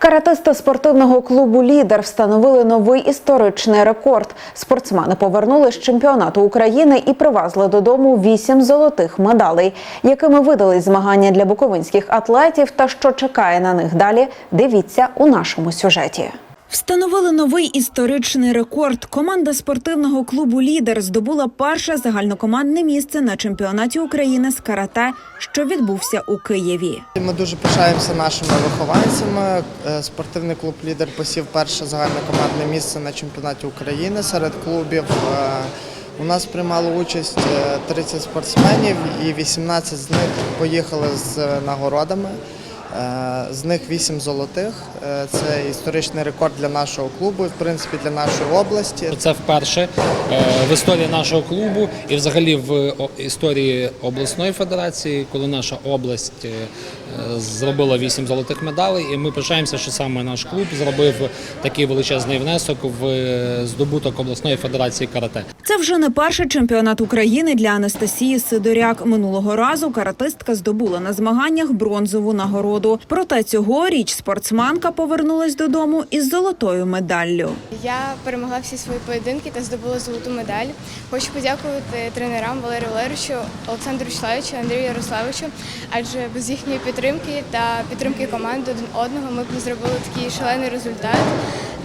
Каратисти спортивного клубу Лідер встановили новий історичний рекорд. Спортсмени повернули з чемпіонату України і привезли додому вісім золотих медалей, якими видали змагання для буковинських атлетів. Та що чекає на них далі? Дивіться у нашому сюжеті. Встановили новий історичний рекорд. Команда спортивного клубу Лідер здобула перше загальнокомандне місце на чемпіонаті України з карате, що відбувся у Києві. Ми дуже пишаємося нашими вихованцями. Е, Спортивний клуб Лідер посів перше загальнокомандне місце на чемпіонаті України серед клубів. Е, У нас приймало участь е, 30 спортсменів і 18 з них поїхали з нагородами. Е, З них 8 золотих. Е, Це історичний рекорд для нашого клубу в принципі для нашої області. Це вперше е, в історії нашого клубу і взагалі в історії обласної федерації, коли наша область зробила вісім золотих медалей. І ми пишаємося, що саме наш клуб зробив такий величезний внесок в е, здобуток обласної федерації карате. Це вже не перший чемпіонат України для Анастасії Сидоряк. Минулого разу каратистка здобула на змаганнях бронзову нагороду. Проте цьогоріч спортсменка повернулась додому із золотою медаллю. Я перемогла всі свої поєдинки та здобула золоту медаль. Хочу подякувати тренерам Валерію Валерійовичу, Олександру Вячеславовичу, Андрію Ярославовичу, адже без їхньої підтримки та підтримки команди один одного ми б зробили такий шалений результат.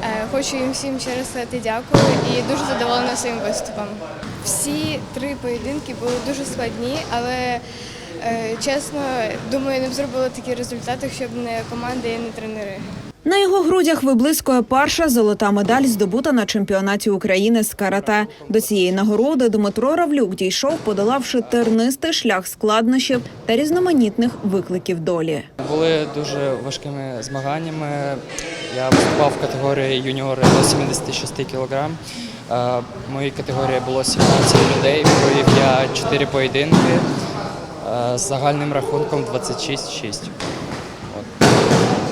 Е, Хочу їм всім ще раз сказати дякую і дуже задоволена своїм виступом. Всі три поєдинки були дуже складні, але е, чесно, думаю, не б зробили такі результати, якщо не команда і не тренери. На його грудях виблискує перша золота медаль, здобута на чемпіонаті України з карате. До цієї нагороди Дмитро Равлюк дійшов, подолавши тернистий шлях складнощів та різноманітних викликів долі. Були дуже важкими змаганнями. Я виступав в категорії юніори до 76 кг. Е, В моїй категорії було 17 людей. Провів я 4 поєдинки е, з загальним рахунком 26-6.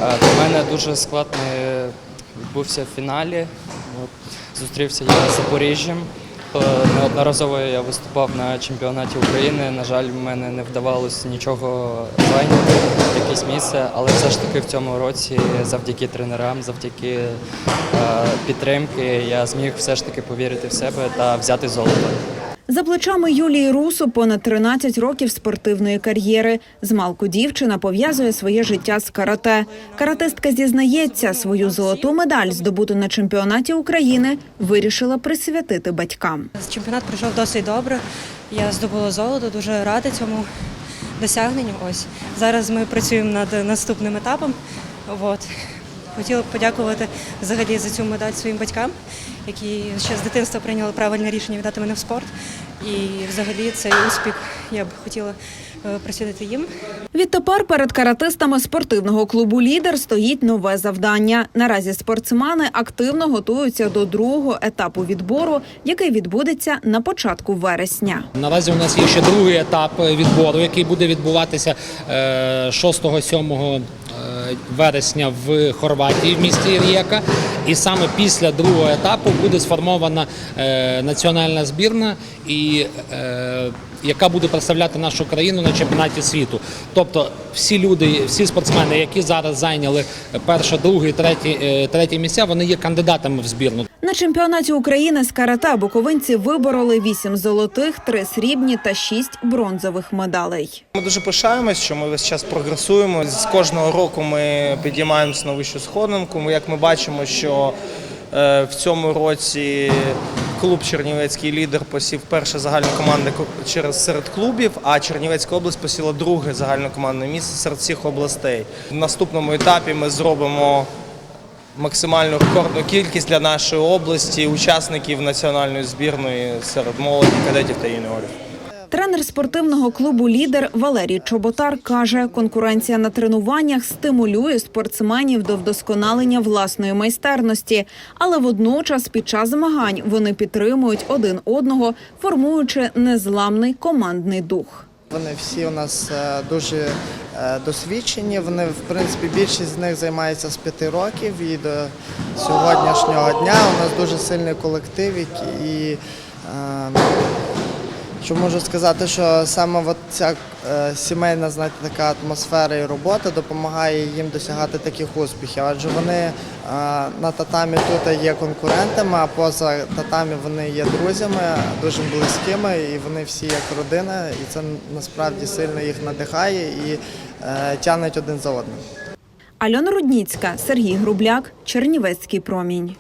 Е, Для мене дуже складний відбувся в фіналі. Зустрівся я з Запоріжжям. Е, Неодноразово я виступав на чемпіонаті України. На жаль, в мене не вдавалося нічого зайняти, якесь місце, але все ж таки в цьому році, завдяки тренерам, завдяки е, підтримки, я зміг все ж таки повірити в себе та взяти золото. За плечами Юлії Русу понад 13 років спортивної кар'єри. Змалку дівчина пов'язує своє життя з карате. Каратистка зізнається, свою золоту медаль, здобуту на чемпіонаті України, вирішила присвятити батькам. Чемпіонат пройшов досить добре. Я здобула золото, дуже рада цьому досягненню. Ось зараз ми працюємо над наступним етапом. От. Хотіла б подякувати взагалі за цю медаль своїм батькам, які ще з дитинства прийняли правильне рішення віддати мене в спорт. І взагалі цей успіх я б хотіла е, присвятити їм. Відтепер перед каратистами спортивного клубу Лідер стоїть нове завдання. Наразі спортсмени активно готуються до другого етапу відбору, який відбудеться на початку вересня. Наразі у нас є ще другий етап відбору, який буде відбуватися е, 6-7 вересня в Хорватії в місті Рієка. І саме після другого етапу буде сформована е, національна збірна, і, е, яка буде представляти нашу країну на чемпіонаті світу. Тобто всі люди, всі спортсмени, які зараз зайняли перше, друге, третє, е, третє місця, вони є кандидатами в збірну. На чемпіонаті України з карате буковинці вибороли 8 золотих, 3 срібні та 6 бронзових медалей. Ми дуже пишаємось, що ми весь час прогресуємо. З кожного року ми підіймаємося на вищу сходинку. Ми, Як ми бачимо, що е, в цьому році клуб Чернівецький лідер посів перше загальнокомандне ко- через серед клубів, а Чернівецька область посіла друге загальнокомандне місце серед всіх областей. В наступному етапі ми зробимо максимальну рекордну кількість для нашої області учасників національної збірної серед молоді, кадетів та юніорів. Тренер спортивного клубу Лідер Валерій Чоботар каже, конкуренція на тренуваннях стимулює спортсменів до вдосконалення власної майстерності, але водночас під час змагань вони підтримують один одного, формуючи незламний командний дух. Вони всі у нас е, дуже е, досвідчені. Вони, в принципі, більшість з них займається з п'яти років і до сьогоднішнього дня у нас дуже сильний колектив, і е, Що можу сказати, що саме от ця е, сімейна знаєте, така атмосфера і робота допомагає їм досягати таких успіхів, адже вони е, на татамі тут є конкурентами, а поза татамі вони є друзями, дуже близькими, і вони всі як родина, і це насправді сильно їх надихає і е, тягнуть один за одним. Альона Рудніцька, Сергій Грубляк, Чернівецький промінь.